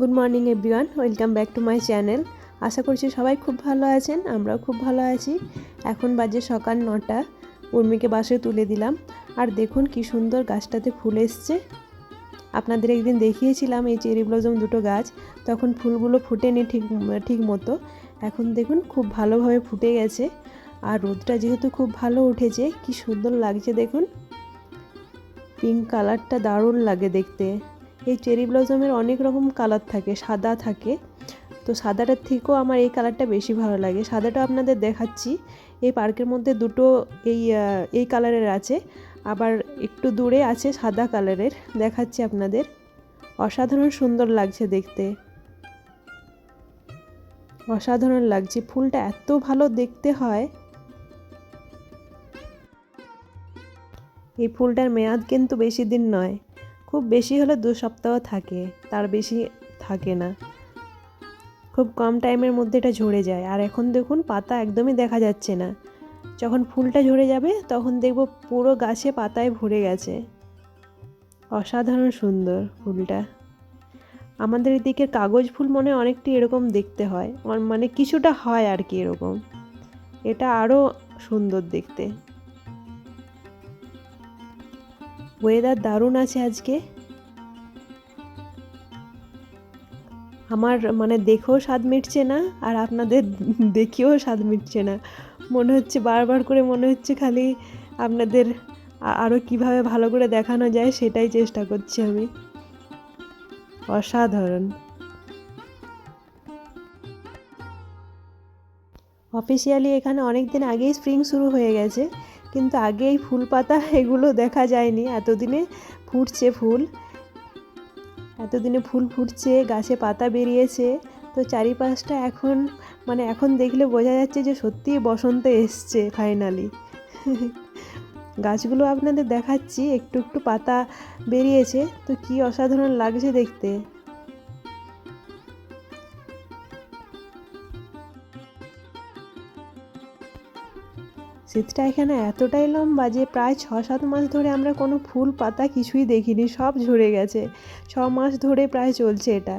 Good morning everyone welcome back to my channel আশা করছি সবাই খুব ভালো আছেন, আমরাও খুব ভালো আছি। এখন বাজে সকাল নটা, উর্মিকে বাসে তুলে দিলাম। আর দেখুন কি সুন্দর গাছটাতে ফুল এসছে। আপনাদের একদিন দেখিয়েছিলাম এই চেরি ব্লজম দুটো গাছ, তখন ফুলগুলো ফুটেনি ঠিক ঠিক মতো। এখন দেখুন খুব ভালোভাবে ফুটে গেছে। আর রোদটা যেহেতু খুব ভালো উঠেছে, কি সুন্দর লাগছে দেখুন। পিঙ্ক কালারটা দারুণ লাগে দেখতে। এই চেরি ব্লজমের অনেক রকম কালার থাকে, সাদা থাকে। তো সাদাটার থেকেও আমার এই কালারটা বেশি ভালো লাগে। সাদাটা আপনাদের দেখাচ্ছি। এই পার্কের মধ্যে দুটো এই এই কালারের আছে। আবার একটু দূরে আছে সাদা কালারের। দেখাচ্ছি আপনাদের। অসাধারণ সুন্দর লাগছে দেখতে। অসাধারণ লাগছে। ফুলটা এত ভালো দেখতে হয়। এই ফুলটার মেয়াদ কিন্তু বেশি দিন নয়। খুব বেশি হলে দু সপ্তাহ থাকে, তার বেশি থাকে না। খুব কম টাইমের মধ্যে এটা ঝরে যায়। আর এখন দেখুন, পাতা একদমই দেখা যাচ্ছে না। যখন ফুলটা ঝরে যাবে, তখন দেখব পুরো গাছে পাতায় ভরে গেছে। অসাধারণ সুন্দর ফুলটা। আমাদের এদিকে কাগজ ফুল মনে অনেকটি এরকম দেখতে হয়। মানে কিছুটা হয় আর কি এরকম। এটা আরও সুন্দর দেখতে। ওয়েদার দারুণ আছে আজকে। আমার মানে দেখেও স্বাদ মিটছে না, আর আপনাদের দেখেও স্বাদ মিটছে না। মনে হচ্ছে বারবার করে মনে হচ্ছে খালি আপনাদের আরও কীভাবে ভালো করে দেখানো যায় সেটাই চেষ্টা করছি আমি। অসাধারণ। অফিসিয়ালি এখানে অনেক দিন আগেই স্প্রিং শুরু হয়ে গেছে। কিন্তু আগে এই ফুল পাতা এগুলো দেখা যায়নি। এতদিনে ফুটছে ফুল। এতদিনে ফুল ফুটছে, গাছে পাতা বেরিয়েছে। তো চারিপাশটা এখন মানে এখন দেখলে বোঝা যাচ্ছে যে সত্যিই বসন্ত এসছে ফাইনালি গাছগুলো আপনাদের দেখাচ্ছি, একটু একটু পাতা বেরিয়েছে। তো কি অসাধারণ লাগছে দেখতে। শীতটা এখানে এতটাই লম্বা যে প্রায় ছ সাত মাস ধরে আমরা কোনো ফুল, পাতা কিছুই দেখিনি, সব ঝরে গেছে। ছ মাস ধরে প্রায় চলছে এটা।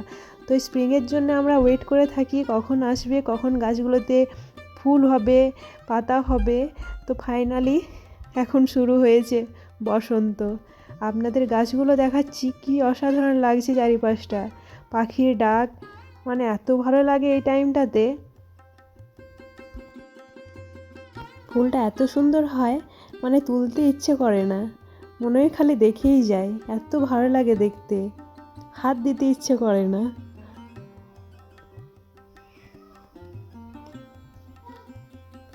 তো স্প্রিংয়ের জন্য আমরা ওয়েট করে থাকি কখন আসবে, কখন গাছগুলোতে ফুল হবে, পাতা হবে। তো ফাইনালি এখন শুরু হয়েছে বসন্ত। আপনাদের গাছগুলো দেখাচ্ছি, কি অসাধারণ লাগছে চারিপাশটা। পাখির ডাক মানে এত ভালো লাগে এই টাইমটাতে ফুলটা এত সুন্দর হয় মানে তুলতে ইচ্ছে করে না। মনে হয় খালি দেখেই যায়, এত ভালো লাগে দেখতে। হাত দিতে ইচ্ছে করে না।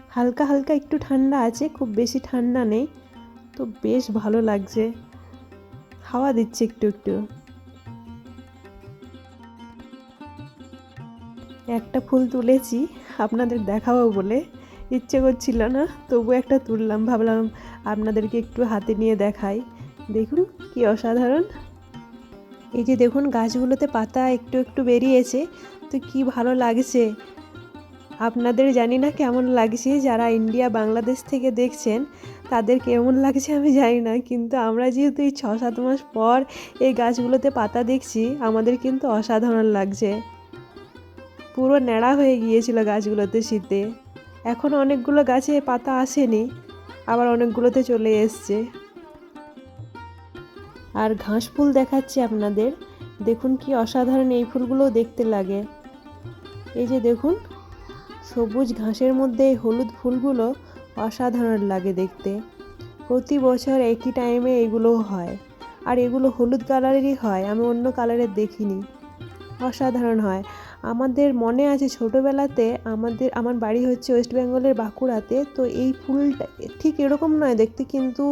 হালকা হালকা একটু ঠান্ডা আছে, খুব বেশি ঠান্ডা নেই, তো বেশ ভালো লাগছে। হাওয়া দিচ্ছে একটু একটু। একটা ফুল তুলেছি, আপনাদের দেখাবো বলে। ইচ্ছে করছিল না, তবু একটা তুললাম, ভাবলাম আপনাদেরকে একটু হাতে নিয়ে দেখাই। দেখুন কি অসাধারণ। এই যে দেখুন, গাছগুলোতে পাতা একটু একটু বেরিয়েছে, তো কি ভালো লাগছে। আপনাদের জানি না কেমন লাগছে, যারা ইন্ডিয়া, বাংলাদেশ থেকে দেখছেন, তাদের কেমন লাগছে আমি জানি না, কিন্তু আমরা যেহেতু এই ছ সাত মাস পর এই গাছগুলোতে পাতা দেখছি, আমাদের কিন্তু অসাধারণ লাগছে। পুরো ন্যাড়া হয়ে গিয়েছিল গাছগুলোতে শীতে। এখন অনেকগুলো গাছে পাতা আসেনি, আবার অনেকগুলোতে চলে এসছে। আর ঘাস ফুল দেখাচ্ছি আপনাদের। দেখুন কি অসাধারণ এই ফুলগুলোও দেখতে লাগে। এই যে দেখুন, সবুজ ঘাসের মধ্যে এই হলুদ ফুলগুলো অসাধারণ লাগে দেখতে। প্রতি বছর একই টাইমে এগুলোও হয়। আর এগুলো হলুদ কালারেরই হয়, আমি অন্য কালারের দেখিনি। অসাধারণ হয়। আমাদের মনে আছে ছোটোবেলাতে আমাদের, আমার বাড়ি হচ্ছে ওয়েস্ট বেঙ্গলের বাঁকুড়াতে, তো এই ফুলটা ঠিক এরকম নয় দেখতে, কিন্তু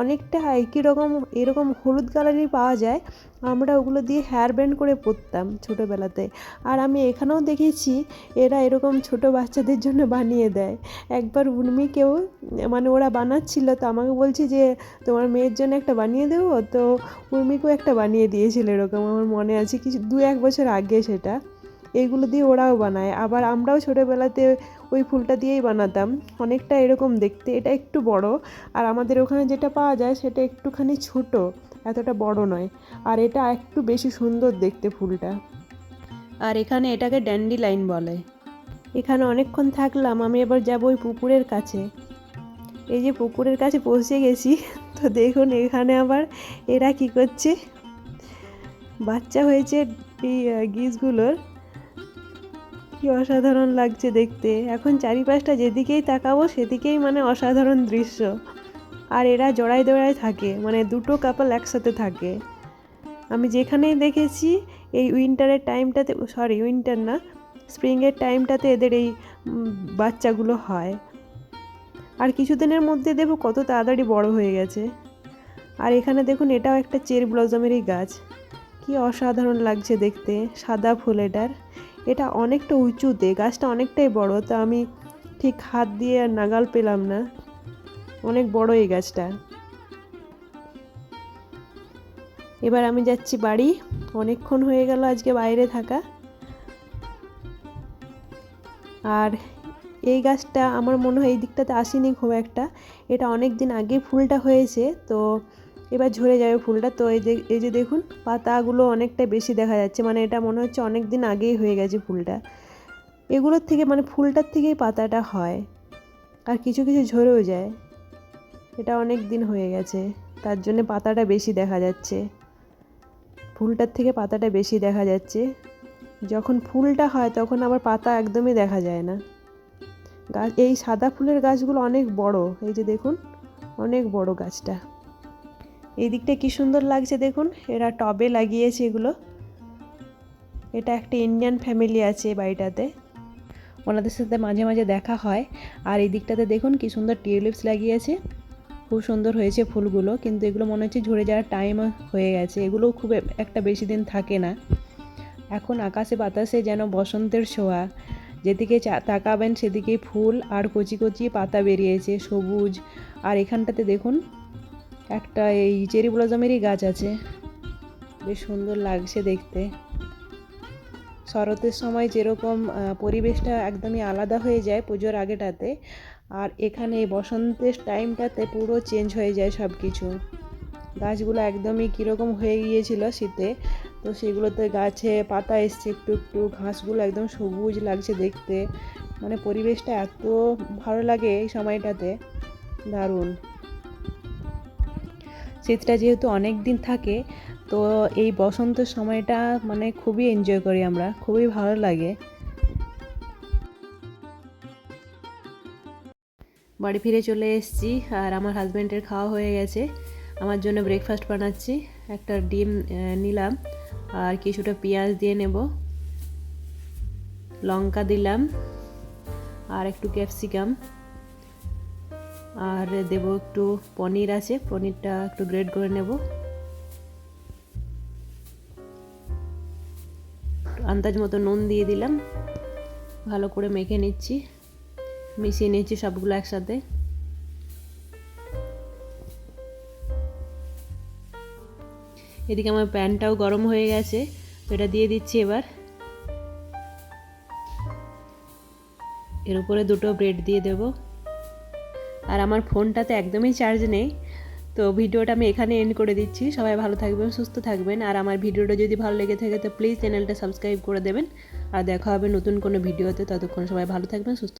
অনেকটা একই রকম, এরকম হলুদ কালারই পাওয়া যায়। আমরা ওগুলো দিয়ে হেয়ার ব্যান্ড করে পরতাম ছোটোবেলাতে। আর আমি এখানেও দেখেছি, এরা এরকম ছোট বাচ্চাদের জন্য বানিয়ে দেয়। একবার উর্মিকেও মানে ওরা বানাচ্ছিল, তো আমাকে বলছে যে, তোমার মেয়ের জন্য একটা বানিয়ে দেবো? তো উর্মিকেও একটা বানিয়ে দিয়েছিল এরকম, আমার মনে আছে, কিছু দু এক বছর আগে সেটা। এইগুলো দিয়ে ওরাও বানায়। আবার আমরাও ছোটোবেলাতে ওই ফুলটা দিয়েই বানাতাম। অনেকটা এরকম দেখতে। এটা একটু বড়। আর আমাদের ওখানে যেটা পাওয়া যায় সেটা একটুখানি ছোট। এতটা বড় নয়। আর এটা একটু বেশি সুন্দর দেখতে ফুলটা। আর এখানে এটাকে ড্যান্ডি লাইন বলে। এখানে অনেকক্ষণ থাকলাম। আমি এবার যাব ওই পুকুরের কাছে। এই যে পুকুরের কাছে পৌঁছে গেছি। তো দেখুন এখানে আবার এরা কি করছে। বাচ্চা হয়েছে এই গিজগুলোর। কি অসাধারণ লাগছে দেখতে। এখন চারিপাশটা যেদিকেই তাকাবো সেদিকেই মানে অসাধারণ দৃশ্য। আর এরা জোড়ায় জোড়ায় থাকে মানে দুটো কাপল একসাথে থাকে। আমি যেখানেই দেখেছি, এই উইন্টারের টাইমটাতে সরি উইন্টার না স্প্রিংয়ের টাইমটাতে এদের এই বাচ্চাগুলো হয়। আর কিছুদিনের মধ্যে দেখো কত তাড়াতাড়ি বড় হয়ে গেছে। আর এখানে দেখুন, এটাও একটা চেরি ব্লজমেরই গাছ। কি অসাধারণ লাগছে দেখতে, সাদা ফুল এটার এটা অনেকটা উঁচুতে গাছটা অনেকটাই বড়, তা আমি ঠিক হাত দিয়ে আর নাগাল পেলাম না। অনেক বড় এই গাছটা। এবার আমি যাচ্ছি বাড়ি। অনেকক্ষণ হয়ে গেল আজকে বাইরে থাকা। আর এই গাছটা আমার মনে হয় এই দিকটাতে আসেনি খুব একটা। এটা অনেক দিন আগে ফুলটা হয়েছে, তো এবার ঝরে যাবে ফুলটা। তো এই যে এই যে দেখুন, পাতাগুলো অনেকটা বেশি দেখা যাচ্ছে। মানে এটা মনে হচ্ছে অনেক দিন আগেই হয়ে গেছে ফুলটা। এগুলোর থেকে মানে ফুলটার থেকেই পাতাটা হয়। আর কিছু কিছু ঝরেও যায়। এটা অনেক দিন হয়ে গেছে। তার জন্য পাতাটা বেশি দেখা যাচ্ছে। ফুলটার থেকে পাতাটা বেশি দেখা যাচ্ছে। যখন ফুলটা হয় তখন আবার পাতা একদমই দেখা যায় না। গাছ এই সাদা ফুলের গাছগুলো অনেক বড়। এই যে দেখুন, অনেক বড় গাছটা। এই দিকটা কি সুন্দর লাগছে দেখুন, এরা টবে লাগিয়েছে এগুলো। এটা একটা ইন্ডিয়ান ফ্যামিলি আছে এই বাড়িটাতে। ওনাদের সাথে মাঝে মাঝে দেখা হয়। আর এই দিকটাতে দেখুন কি সুন্দর টিউলিপস লাগিয়েছে। খুব সুন্দর হয়েছে ফুলগুলো, কিন্তু এগুলো মনে হচ্ছে ঝরে যাওয়ার টাইম হয়ে গেছে। এগুলো খুব একটা বেশি দিন থাকে না। এখন আকাশে বাতাসে যেন বসন্তের ছোঁয়া। যেদিকে তাকাবেন সেদিকেই ফুল আর কচি কচি পাতা বেরিয়েছে, সবুজ। আর এখানটাতে দেখুন একটা এই চেরি ব্লজমেরই গাছ আছে। বেশ সুন্দর লাগছে দেখতে। শরতের সময় যেরকম পরিবেশটা একদমই আলাদা হয়ে যায় পুজোর আগেটাতে, আর এখানে বসন্তের টাইমটাতে পুরো চেঞ্জ হয়ে যায় সব কিছু গাছগুলো একদমই কীরকম হয়ে গিয়েছিল শীতে, তো সেগুলোতে গাছে পাতা এসছে একটু একটু, ঘাসগুলো একদম সবুজ লাগছে দেখতে। মানে পরিবেশটা এত ভালো লাগে এই সময়টাতে। দারুণ। শীতটা যেহেতু অনেক দিন থাকে, তো এই বসন্তের সময়টা মানে খুবই এনজয় করি আমরা, খুবই ভালো লাগে। বাড়ি ফিরে চলে এসেছি আর আমার হাজব্যান্ডের খাওয়া হয়ে গেছে। আমার জন্য ব্রেকফাস্ট বানাচ্ছি, একটা ডিম নিলাম আর কিছুটা পেঁয়াজ দিয়ে নেব, লঙ্কা দিলাম আর একটু ক্যাপসিকাম আর দেব একটু পনির আছে, পনিরটা একটু গ্রেড করে নেব। আন্দাজ মতো নুন দিয়ে দিলাম, ভালো করে মেখে নিচ্ছি, মিশিয়ে নিচ্ছি সবগুলো একসাথে। এদিকে আমার প্যানটাও গরম হয়ে গেছে, তো এটা দিয়ে দিচ্ছি এবার। এর উপরে দুটো ব্রেড দিয়ে দেব। আর আমার ফোনটাতে একদমই চার্জ নেই। তো ভিডিওটা আমি এখানে এন্ড করে দিচ্ছি। সবাই ভালো থাকবেন, সুস্থ থাকবেন। আর আমার ভিডিওটা যদি ভালো লেগে থাকে, তো প্লিজ চ্যানেলটা সাবস্ক্রাইব করে দেবেন। আর দেখা হবে নতুন কোনো ভিডিওতে। ততক্ষণ সবাই ভালো থাকবেন, সুস্থ